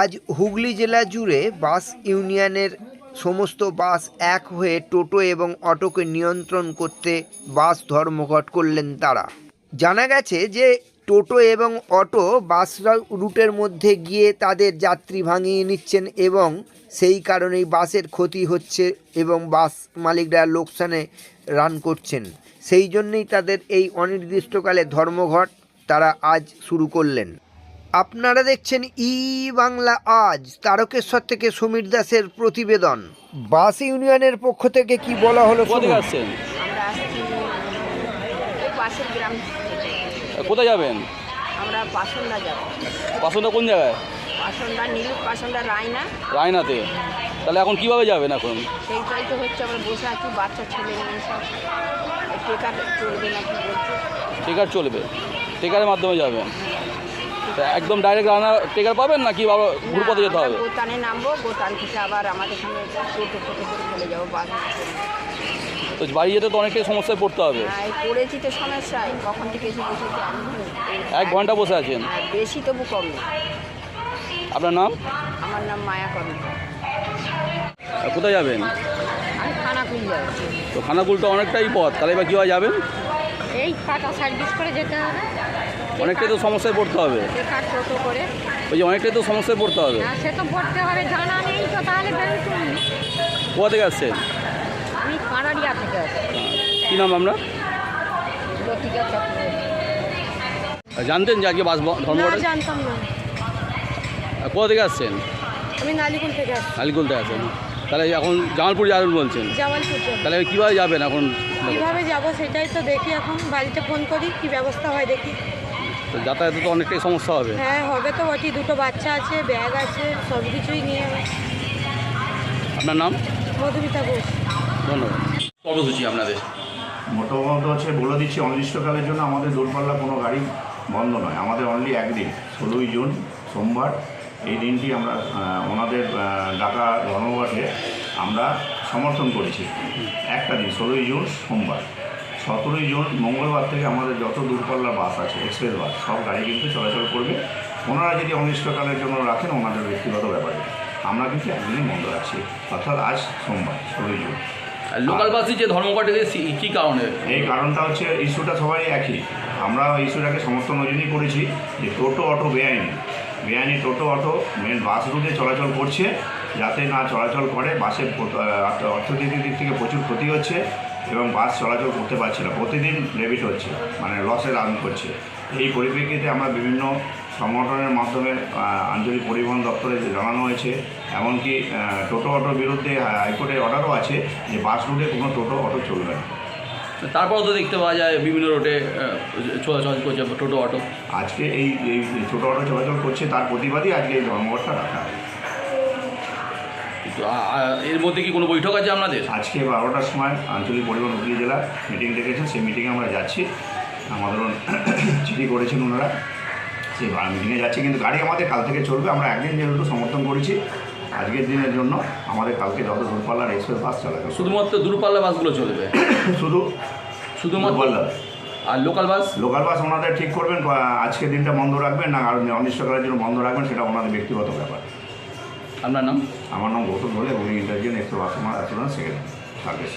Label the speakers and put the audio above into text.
Speaker 1: আজ হুগলি জেলা জুড়ে বাস ইউনিয়নের সমস্ত বাস এক হয়ে টোটো এবং অটোকে নিয়ন্ত্রণ করতে বাস ধর্মঘট করলেন তারা। জানা গেছে যে টোটো এবং অটো বাস রুটের মধ্যে গিয়ে তাদের যাত্রী ভাঙিয়ে নিচ্ছেন এবং সেই কারণেই বাসের ক্ষতি হচ্ছে এবং বাস মালিকরা লোকসানে রান করছেন। সেই জন্যই তাদের এই অনির্দিষ্টকালে ধর্মঘট তারা আজ শুরু করলেন। আপনারা দেখছেন ই বাংলা আজ তারকেশ্বর থেকে সমীর দাসের প্রতিবেদন। বাস ইউনিয়নের পক্ষ থেকে কি বলা হলো
Speaker 2: আসছেন?
Speaker 3: আমরা আসছি ওই পাশের গ্রাম থেকে।
Speaker 2: কোথায় যাবেন?
Speaker 3: আমরা পাসন্ডা যাব।
Speaker 2: বাসনটা কোন জায়গায়?
Speaker 3: পাসন্ডা নীলু রায়না।
Speaker 2: রায়নাতে। তাহলে এখন কীভাবে যাবেন এখন?
Speaker 3: সেইটাই তো হচ্ছে আমরা বসে আছি বাচ্চা ছেলে মেয়ে সব। টেকার চলবে না কি বলছে?
Speaker 2: টেকার চলবে। টেকারের মাধ্যমে যাবেন। একদম ডাইরেক্ট রান্না টেকার পাবেন নাকি বাবা গ্রুপতে যেতে হবে?
Speaker 3: গোতানে নামবো গোতান থেকে আবার আমাদের এখানে টোটো টোটো করে চলে যাব বাস।
Speaker 2: তো বাড়ি যেতে তো অনেকটাই সমস্যায় পড়তে হবে।
Speaker 3: হ্যাঁ পড়েছি তো সমস্যায় কখন থেকে এসে বসেছি
Speaker 2: এক ঘণ্টা বসে আছেন?
Speaker 3: হ্যাঁ, বেশি তবু কম
Speaker 2: আপনার নাম?
Speaker 3: আমার নাম মায়া কর্মকার
Speaker 2: কোথায় যাবেন?
Speaker 3: আমি খানা খুঁজে যাব
Speaker 2: তো খানাকুলটা অনেকটাই পথ তাহলে এবার কীভাবে যাবেন?
Speaker 3: এই কাটা সার্ভিস করে যেতে হবে।
Speaker 2: অনেকটাই তো সমস্যায় পড়তে হবে।
Speaker 3: টেকার টোটো করে।
Speaker 2: ওই যে অনেকটাই তো সমস্যায় পড়তে হবে।
Speaker 3: না সে তো পড়তে হবে জানা নেই তো তাহলে
Speaker 2: কোথা থেকে আসছেন?
Speaker 3: আমি কাঁড়ারিয়া থেকে আছি
Speaker 2: কী নাম আমরা
Speaker 3: লতিকা চক্রবর্তী।
Speaker 2: জানতেন যে আজকে বাস ধর্মঘট
Speaker 3: জানতাম না।
Speaker 2: কোথা থেকে আসছেন?
Speaker 3: আমি নালিকুল থেকে আসছি।
Speaker 2: আলিকুল থেকে আসছেন। তাহলে এখন জামালপুর যাবেন বলছেন।
Speaker 3: জামালপুর
Speaker 2: তাহলে কীভাবে যাবেন এখন?
Speaker 3: কীভাবে যাব সেটাই তো দেখি এখন বাড়িতে ফোন করি কি ব্যবস্থা হয় দেখি।
Speaker 2: তো যাতায়াতে তো অনেকটাই সমস্যা হবে।
Speaker 3: হ্যাঁ হবে তো ওটি দুটো বাচ্চা আছে ব্যাগ আছে সব কিছুই নিয়ে
Speaker 2: আপনার নাম?
Speaker 3: মধুমিতা ঘোষ।
Speaker 2: ধন্যবাদ। কর্মসূচি আপনাদের?
Speaker 4: মোটামুটি হচ্ছে বলে দিচ্ছি অনির্দিষ্টকালের জন্য আমাদের দূরপাল্লা কোনো গাড়ি বন্ধ নয় আমাদের অনলি একদিন ষোলোই জুন সোমবার। এই দিনটি আমরা ওনাদের ডাকা ধর্মঘটে আমরা সমর্থন করেছি। একটা দিন ষোলোই জুন সোমবার। সতেরোই জুন মঙ্গলবার থেকে আমাদের যত দূরপাল্লার বাস আছে এক্সপ্রেস বাস সব গাড়ি কিন্তু চলাচল করবে। ওনারা যদি অনির্দিষ্টকালের জন্য রাখেন ওনাদের ব্যক্তিগত ব্যাপারে আমরা কিন্তু একদিনই বন্ধ রাখছি অর্থাৎ আজ সোমবার ষোলোই জুন।
Speaker 2: আর লোকাল বাসই যে ধর্মঘটে কী কারণে?
Speaker 4: এই কারণটা হচ্ছে ইস্যুটা সবাই একই। আমরা ইস্যুটাকে সমর্থন ওই জন্যই করেছি যে টোটো অটো বেআইনি। বেআইনি টোটো, অটো মেন বাস রুটে চলাচল করছে। যাতে না চলাচল করে বাসের অর্থনৈতিক দিক থেকে প্রচুর ক্ষতি হচ্ছে এবং বাস চলাচল করতে পারছে না। প্রতিদিন ডেবিট হচ্ছে মানে লসে রান করছে। এই পরিপ্রেক্ষিতে আমরা বিভিন্ন সংগঠনের মাধ্যমে আঞ্চলিক পরিবহন দপ্তরে জানানো হয়েছে। এমনকি টোটো, অটোর বিরুদ্ধে হাইকোর্টের অর্ডারও আছে যে বাস রুটে কোনো টোটো, অটো চলবে না।
Speaker 2: তারপরেও তো দেখতে পাওয়া যায় বিভিন্ন রোডে চলাচল করছে টোটো অটো।
Speaker 4: আজকে এই এই ছোটো অটো চলাচল করছে তার প্রতিবাদই আজকে এই ধর্মঘটটা রাখা
Speaker 2: এর মধ্যে কি কোনো বৈঠক আছে আপনাদের?
Speaker 4: আজকে বারোটার সময় আঞ্চলিক পরিবহন হুগলি জেলা মিটিং ডেকেছেন সেই মিটিংয়ে আমরা যাচ্ছি। আমাদের চিঠি করেছেন ওনারা। সেই মিটিংয়ে যাচ্ছি কিন্তু গাড়ি আমাদের কাল থেকে চলবে। আমরা একদিন যেহেতু সমর্থন করেছি আজকের দিনের জন্য আমাদের কালকে যত দূরপাল্লার এক্সপ্রেস বাস চলাচল
Speaker 2: শুধুমাত্র দূরপাল্লা বাসগুলো চলবে?
Speaker 4: শুধু
Speaker 2: শুধুমাত্র আর লোকাল বাস?
Speaker 4: লোকাল বাস ওনাদের ঠিক করবেন বা আজকের দিনটা বন্ধ রাখবেন না আর অনিশ্চয়কালের জন্য বন্ধ রাখবেন সেটা ওনাদের ব্যক্তিগত ব্যাপার।
Speaker 2: আপনার নাম?
Speaker 4: আমার নাম গৌতম বলে উনি ইন্টারজেন এক্সপ্রেস বাস আমার অ্যাসুরেন্স সেক্রেটারি